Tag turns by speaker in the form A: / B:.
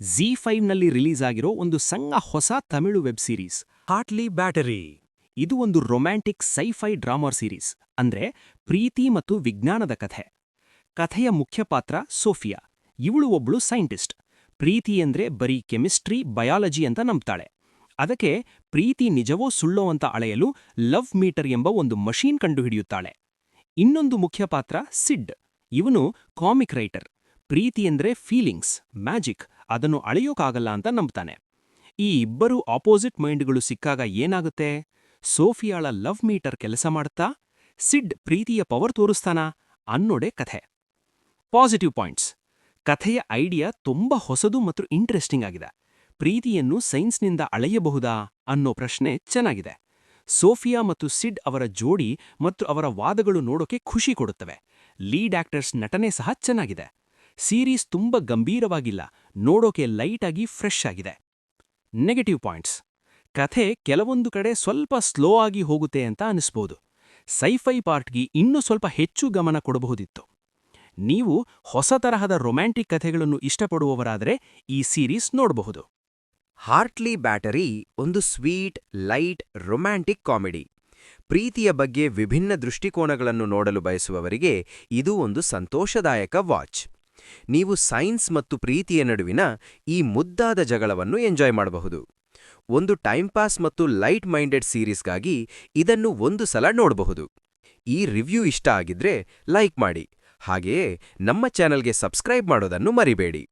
A: Zee ಫೈವ್ನಲ್ಲಿ release ಆಗಿರೋ ಒಂದು ಸಣ್ಣ ಹೊಸ Tamil web series
B: Heartly Battery
A: ಇದು ಒಂದು ರೊಮ್ಯಾಂಟಿಕ್ ಸೈಫೈ ಡ್ರಾಮಾ ಸೀರೀಸ್ ಅಂದ್ರೆ ಪ್ರೀತಿ ಮತ್ತು ವಿಜ್ಞಾನದ ಕಥೆ. ಕಥೆಯ ಮುಖ್ಯ ಪಾತ್ರ ಸೋಫಿಯಾ. ಇವಳು ಒಬ್ಳು ಸೈಂಟಿಸ್ಟ್ ಪ್ರೀತಿ ಅಂದ್ರೆ ಬರೀ ಕೆಮಿಸ್ಟ್ರಿ ಬಯಾಲಜಿ ಅಂತ ನಂಬ್ತಾಳೆ. ಅದಕ್ಕೆ ಪ್ರೀತಿ ನಿಜವೋ ಸುಳ್ಳೋ ಅಂತ ಅಳೆಯಲು ಲವ್ ಮೀಟರ್ ಎಂಬ ಒಂದು ಮಷೀನ್ ಕಂಡುಹಿಡಿಯುತ್ತಾಳೆ. ಇನ್ನೊಂದು ಮುಖ್ಯ ಪಾತ್ರ ಸಿಡ್ ಇವನು ಕಾಮಿಕ್ ರೈಟರ್ ಪ್ರೀತಿ ಅಂದ್ರೆ ಫೀಲಿಂಗ್ಸ್ ಮ್ಯಾಜಿಕ್ ಅದನ್ನು ಅಳೆಯೋಕ್ಕಾಗಲ್ಲ ಅಂತ ನಂಬ್ತಾನೆ. ಈ ಇಬ್ಬರು ಆಪೋಸಿಟ್ ಮೈಂಡ್ಗಳು ಸಿಕ್ಕಾಗ ಏನಾಗುತ್ತೆ? ಸೋಫಿಯಾಳ ಲವ್ ಮೀಟರ್ ಕೆಲಸ ಮಾಡ್ತಾ, ಸಿಡ್ ಪ್ರೀತಿಯ ಪವರ್ ತೋರಿಸ್ತಾನಾ ಅನ್ನೋಡೆ ಕಥೆ. ಪಾಸಿಟಿವ್ ಪಾಯಿಂಟ್ಸ್ ಕಥೆಯ ಐಡಿಯಾ ತುಂಬಾ ಹೊಸದು ಮತ್ತು ಇಂಟ್ರೆಸ್ಟಿಂಗ್ ಆಗಿದೆ. ಪ್ರೀತಿಯನ್ನು ಸೈನ್ಸ್ನಿಂದ ಅಳೆಯಬಹುದಾ ಅನ್ನೋ ಪ್ರಶ್ನೆ ಚೆನ್ನಾಗಿದೆ. ಸೋಫಿಯಾ ಮತ್ತು ಸಿಡ್ ಅವರ ಜೋಡಿ ಮತ್ತು ಅವರ ವಾದಗಳು ನೋಡೋಕೆ ಖುಷಿ ಕೊಡುತ್ತವೆ. ಲೀಡ್ ಆಕ್ಟರ್ಸ್ ನಟನೆ ಸಹ ಚೆನ್ನಾಗಿದೆ. ಸೀರೀಸ್ ತುಂಬ ಗಂಭೀರವಾಗಿಲ್ಲ, ನೋಡೋಕೆ ಲೈಟ್ ಆಗಿ ಫ್ರೆಶ್ ಆಗಿದೆ. Negative points. ಕಥೆ ಕೆಲವೊಂದು ಕಡೆ ಸ್ವಲ್ಪ ಸ್ಲೋ ಆಗಿ ಹೋಗುತ್ತೆ ಅಂತ ಅನಿಸ್ಬೋದು. ಸೈಫೈ ಪಾರ್ಟ್ಗೆ ಇನ್ನೂ ಸ್ವಲ್ಪ ಹೆಚ್ಚು ಗಮನ ಕೊಡಬಹುದಿತ್ತು. ನೀವು ಹೊಸ ತರಹದ ರೊಮ್ಯಾಂಟಿಕ್ ಕಥೆಗಳನ್ನು ಇಷ್ಟಪಡುವವರಾದರೆ ಈ ಸೀರೀಸ್ ನೋಡಬಹುದು.
B: ಹಾರ್ಟ್ಲಿ ಬ್ಯಾಟರಿ ಒಂದು ಸ್ವೀಟ್, ಲೈಟ್, ರೊಮ್ಯಾಂಟಿಕ್ ಕಾಮಿಡಿ. ಪ್ರೀತಿಯ ಬಗ್ಗೆ ವಿಭಿನ್ನ ದೃಷ್ಟಿಕೋನಗಳನ್ನು ನೋಡಲು ಬಯಸುವವರಿಗೆ ಇದು ಒಂದು ಸಂತೋಷದಾಯಕ ವಾಚ್. ನೀವು ಸೈನ್ಸ್ ಮತ್ತು ಪ್ರೀತಿಯ ನಡುವಿನ ಈ ಮುದ್ದಾದ ಜಗಳವನ್ನು ಎಂಜಾಯ್ ಮಾಡಬಹುದು. ಒಂದು ಟೈಮ್ ಪಾಸ್ ಮತ್ತು ಲೈಟ್ ಮೈಂಡೆಡ್ ಸೀರೀಸ್ಗಾಗಿ ಇದನ್ನು ಒಂದು ಸಲ ನೋಡಬಹುದು. ಈ ರಿವ್ಯೂ ಇಷ್ಟ ಆಗಿದ್ರೆ ಲೈಕ್ ಮಾಡಿ. ಹಾಗೆಯೇ ನಮ್ಮ ಚಾನೆಲ್ಗೆ ಸಬ್ಸ್ಕ್ರೈಬ್ ಮಾಡೋದನ್ನು ಮರಿಬೇಡಿ.